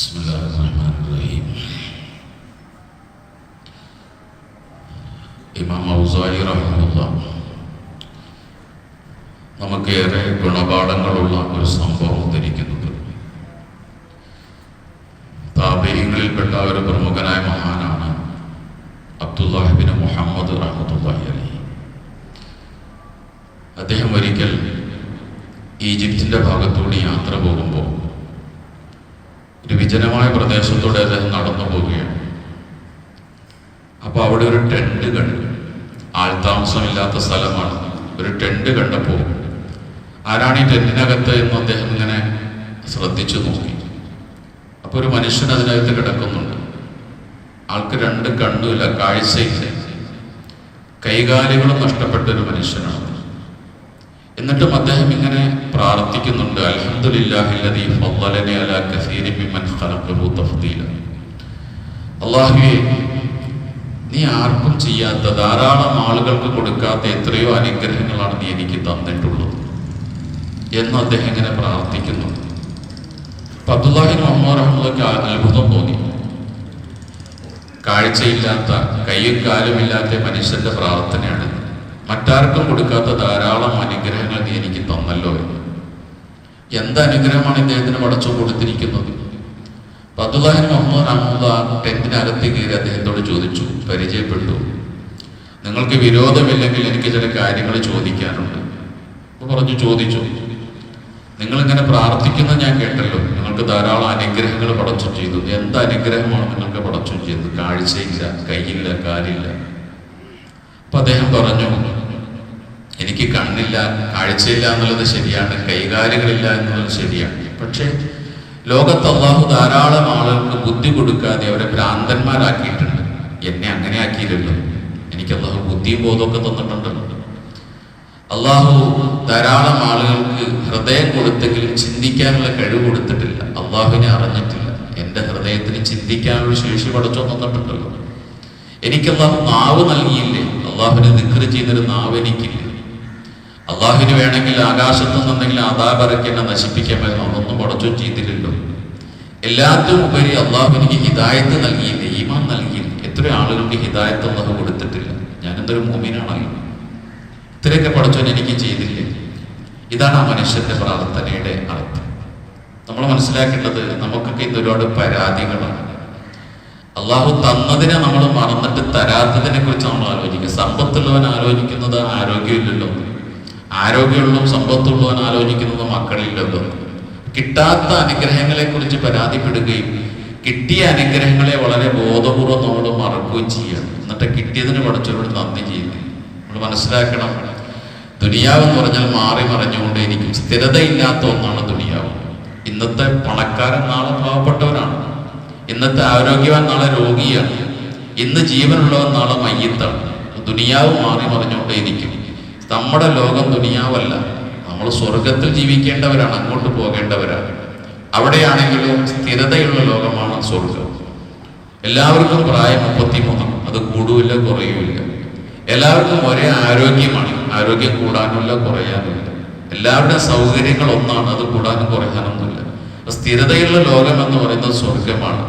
بسم الله الرحمن الرحيم ഇമാം ഔസായി റഹ്മുള്ള നമുക്കേറെ ഗുണപാഠങ്ങളുള്ള ഒരു സംഭവം ഉദ്ധരിക്കുന്നത് താപര്യങ്ങളിൽപ്പെട്ട ഒരു പ്രമുഖനായ മഹാനാണ് അബ്ദുല്ലാഹിബിന് മുഹമ്മദ് റഹ്മത്തുല്ലാഹി അലി അദ്ദേഹം ഒരിക്കൽ ഈജിപ്തിൻ്റെ ഭാഗത്തൂടെ യാത്ര പോകുമ്പോൾ ഒരു വിജനമായ പ്രദേശത്തൂടെ അദ്ദേഹം നടന്നു പോവുകയാണ്. അപ്പോൾ അവിടെ ഒരു ടെന്റ് കണ്ടു. ആൾതാമസമില്ലാത്ത സ്ഥലമാണ്. ഒരു ടെന്റ് കണ്ടപ്പോൾ ആരാണ് ഈ ടെന്റിനകത്ത് എന്ന് അദ്ദേഹം ഇങ്ങനെ ശ്രദ്ധിച്ചു നോക്കി. അപ്പോൾ ഒരു മനുഷ്യൻ അതിനകത്ത് കിടക്കുന്നുണ്ട്. ആൾക്ക് രണ്ട് കണ്ണുമില്ല കാഴ്ചയില്ല. കൈകാലുകളും നഷ്ടപ്പെട്ട ഒരു മനുഷ്യനാണ്. എന്നിട്ടും അദ്ദേഹം ഇങ്ങനെ പ്രാർത്ഥിക്കുന്നുണ്ട് അള്ളാഹുവേ കസീരി നീ ആർക്കും ചെയ്യാത്ത ധാരാളം ആളുകൾക്ക് കൊടുക്കാത്ത എത്രയോ അനുഗ്രഹങ്ങളാണ് നീ എനിക്ക് തന്നിട്ടുള്ളത് എന്ന് അദ്ദേഹം ഇങ്ങനെ പ്രാർത്ഥിക്കുന്നു. അബ്ദുല്ലാഹി റഹ്മുള്ളക്ക് അത്ഭുതം തോന്നി. കാഴ്ചയില്ലാത്ത കയ്യും കാലുമില്ലാത്ത മനുഷ്യന്റെ പ്രാർത്ഥനയാണ്. മറ്റാർക്കും കൊടുക്കാത്ത ധാരാളം അനുഗ്രഹങ്ങൾ നീ എനിക്ക് തന്നല്ലോ എന്ന് എന്ത് അനുഗ്രഹമാണ് ഇദ്ദേഹത്തിന് പടച്ചു കൊടുത്തിരിക്കുന്നത് പതുലാഹിൻ മുഹമ്മദ് അഹമ്മദ് ടെന്റിനകത്ത് കയറി അദ്ദേഹത്തോട് ചോദിച്ചു പരിചയപ്പെട്ടു. നിങ്ങൾക്ക് വിരോധമില്ലെങ്കിൽ എനിക്ക് ചില കാര്യങ്ങൾ ചോദിക്കാറുണ്ട് അപ്പൊ പറഞ്ഞു ചോദിച്ചു. നിങ്ങളിങ്ങനെ പ്രാർത്ഥിക്കുന്നത് ഞാൻ കേട്ടല്ലോ. നിങ്ങൾക്ക് ധാരാളം അനുഗ്രഹങ്ങൾ പടച്ചു ചെയ്തു. എന്ത് അനുഗ്രഹമാണ് നിങ്ങൾക്ക് പടച്ചു ചെയ്തത്? കാഴ്ചയില്ല കയ്യില്ല കാലില്ല. അപ്പൊ അദ്ദേഹം പറഞ്ഞു കണ്ണില്ല കാഴ്ചയില്ല എന്നുള്ളത് ശരിയാണ് കൈകാലുകളില്ല എന്നുള്ളത് ശരിയാണ്. പക്ഷേ ലോകത്ത് അള്ളാഹു ധാരാളം ആളുകൾക്ക് ബുദ്ധി കൊടുക്കാതെ അവരെ ഭ്രാന്തന്മാരാക്കിയിട്ടുണ്ട്. എന്നെ അങ്ങനെ ആക്കിയില്ലല്ലോ. എനിക്ക് അള്ളാഹു ബുദ്ധിയും ബോധമൊക്കെ തന്നിട്ടുണ്ടല്ലോ അള്ളാഹു ധാരാളം ആളുകൾക്ക് ഹൃദയം കൊടുത്തെങ്കിലും ചിന്തിക്കാനുള്ള കഴിവ് കൊടുത്തിട്ടില്ല. അള്ളാഹുവിനെ അറിഞ്ഞിട്ടില്ല. എന്റെ ഹൃദയത്തിന് ചിന്തിക്കാനുള്ള ശേഷി പഠിച്ചോ തന്നിട്ടുണ്ടല്ലോ. എനിക്ക് അള്ളാഹു നാവ് നൽകിയില്ലേ? അള്ളാഹുവിനെ ദിക്കറ് ചെയ്തൊരു നാവ് എനിക്കില്ല. അള്ളാഹുവിന് വേണമെങ്കിൽ ആകാശത്തു നിന്നെങ്കിലും ആദാബറയ്ക്ക് എന്നെ നശിപ്പിക്കാമായിരുന്നു. അതൊന്നും പടച്ചോ ചെയ്തില്ലല്ലോ. എല്ലാത്തിനും ഉപരി അള്ളാഹു എനിക്ക് ഹിദായത്ത് നൽകിയില്ല? ഈമാൻ നൽകിയില്ല? എത്ര ആളുകൾക്ക് ഹിദായത്ത് അള്ളാഹു കൊടുത്തിട്ടില്ല. ഞാൻ എന്തൊരു മോമിനാണല്ലോ ഇത്രയൊക്കെ പടച്ചോൻ എനിക്ക് ചെയ്തില്ലേ? ഇതാണ് ആ മനുഷ്യന്റെ പ്രാർത്ഥനയുടെ അർത്ഥം. നമ്മൾ മനസ്സിലാക്കേണ്ടത് നമുക്കൊക്കെ ഇന്ന് ഒരുപാട് പരാതികളാണ്. അള്ളാഹു തന്നതിനെ നമ്മൾ മറന്നിട്ട് തരാത്തതിനെ കുറിച്ച് നമ്മൾ ആലോചിക്കുക. സമ്പത്തുള്ളവൻ ആലോചിക്കുന്നത് ആരോഗ്യമില്ലല്ലോ. ആരോഗ്യമുള്ളതും സമ്പത്തുള്ളവൻ ആലോചിക്കുന്നത് മക്കളില്ലല്ലോ. കിട്ടാത്ത അനുഗ്രഹങ്ങളെ കുറിച്ച് പരാതിപ്പെടുകയും കിട്ടിയ അനുഗ്രഹങ്ങളെ വളരെ ബോധപൂർവം നമ്മൾ മറക്കുകയും ചെയ്യണം എന്നിട്ട് കിട്ടിയതിന് പഠിച്ചവരോട് നന്ദി ചെയ്യുന്നു നമ്മൾ മനസ്സിലാക്കണം. ദുനിയാവ് എന്ന് പറഞ്ഞാൽ മാറി മറിഞ്ഞുകൊണ്ടേയിരിക്കും. സ്ഥിരതയില്ലാത്ത ഒന്നാണ് ദുനിയാവ്. ഇന്നത്തെ പണക്കാരൻ നാളെ പാവപ്പെട്ടവരാണ് ഇന്നത്തെ ആരോഗ്യവാൻ നാളെ രോഗിയാണ്. ഇന്ന് ജീവനുള്ളവൻ നാളെ മയ്യത്താണ്. ദുനിയാവ് മാറി മറിഞ്ഞുകൊണ്ടേയിരിക്കും. നമ്മുടെ ലോകം ദുനിയാവല്ല. നമ്മൾ സ്വർഗത്തിൽ ജീവിക്കേണ്ടവരാണ് അങ്ങോട്ട് പോകേണ്ടവരാണ്. അവിടെയാണെങ്കിലും സ്ഥിരതയുള്ള ലോകമാണ് സ്വർഗം എല്ലാവർക്കും പ്രായം മുപ്പത്തിമൂന്ന്. അത് കൂടുവില്ല കുറയുമില്ല എല്ലാവർക്കും ഒരേ ആരോഗ്യമാണ്. ആരോഗ്യം കൂടാനുമില്ല കുറയാനുമില്ല എല്ലാവരുടെയും സൗകര്യങ്ങൾ ഒന്നാണ് അത് കൂടാനും കുറയാനൊന്നുമില്ല. സ്ഥിരതയുള്ള ലോകം എന്ന് പറയുന്നത് സ്വർഗമാണ്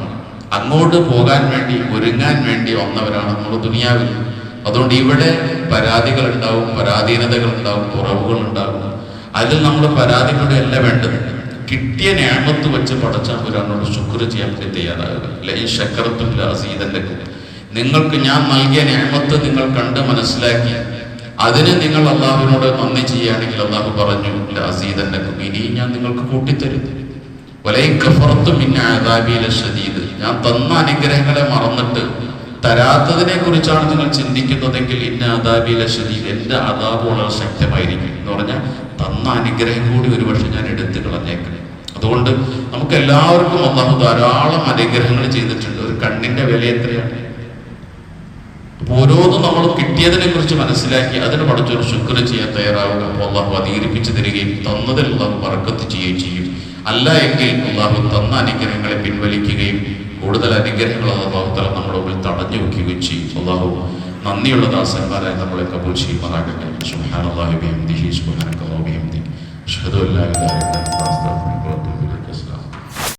അങ്ങോട്ട് പോകാൻ വേണ്ടി ഒരുങ്ങാൻ വേണ്ടി വന്നവരാണ് നമ്മൾ ദുനിയാവിൽ. അതുകൊണ്ട് ഇവിടെ പരാതികൾ ഉണ്ടാവും പരാധീനതകൾ ഉണ്ടാവും കുറവുകൾ ഉണ്ടാവും അതിൽ നമ്മൾ പരാതികളുടെ അല്ല വേണ്ടത്. കിട്ടിയ ഞാമത്ത് വെച്ച് പടച്ചാമ്പുരാനോട് ശുക്ർ ചെയ്യാൻ വേണ്ടി തയ്യാറാകുക. അല്ലെ ഈ ശക്കറത്തുല്ല അസീതന്റെ നിങ്ങൾക്ക് ഞാൻ നൽകിയ ഞാമത്ത് നിങ്ങൾ കണ്ട് മനസ്സിലാക്കി. അതിന് നിങ്ങൾ അള്ളാഹുവിനോട് നന്ദി ചെയ്യുകയാണെങ്കിൽ അള്ളാഹു പറഞ്ഞു അസീതന്റെ ഇനി ഞാൻ നിങ്ങൾക്ക് കൂട്ടിത്തരും. ഷദീദ് ഞാൻ തന്ന അനുഗ്രഹങ്ങളെ മറന്നിട്ട് തരാത്തതിനെ കുറിച്ചാണ് നിങ്ങൾ ചിന്തിക്കുന്നതെങ്കിൽ ഇന്ന അതാബിയിലെ ശരി എന്റെ അതാബ് വളരെ ശക്തമായിരിക്കും എന്ന് പറഞ്ഞാൽ തന്ന അനുഗ്രഹം കൂടി ഒരുപക്ഷെ ഞാൻ എടുത്തു കളഞ്ഞേക്കാം അതുകൊണ്ട് നമുക്ക് എല്ലാവർക്കും അള്ളാഹു ധാരാളം അനുഗ്രഹങ്ങൾ ചെയ്തിട്ടുണ്ട്. ഒരു കണ്ണിന്റെ വില എത്രയാണ്? ഓരോന്നും നമ്മൾ കിട്ടിയതിനെ കുറിച്ച് മനസ്സിലാക്കി അതിന് പഠിച്ചൊരു ശുക്ർ ചെയ്യാൻ തയ്യാറാവുക അപ്പോൾ അള്ളാഹു അധികരിപ്പിച്ചു തരികയും തന്നതിൽ അള്ളാഹു വറക്കത്ത് ചെയ്യുകയും ചെയ്യും. അല്ല എങ്കിൽ അള്ളാഹു തന്ന അനുഗ്രഹങ്ങളെ പിൻവലിക്കുകയും കൂടുതൽ അനുഗ്രഹങ്ങൾ അള്ളാഹുത്തല നമ്മുടെ മുമ്പിൽ തടഞ്ഞു വെക്കുകയും ചെയ്യും. അള്ളാഹു നന്ദിയുള്ള ദാസന്മാരായി നമ്മളെ കബൂൽ ചെയ്യുമാറാകട്ടെ. സുഹാൻ അള്ളാഹു ബിഹംദിഹി സുഹാനക്കല്ലാഹു ബിഹംദിഹി ഷഹദു അല്ലാ ഇലാഹ ഇല്ലല്ലാഹു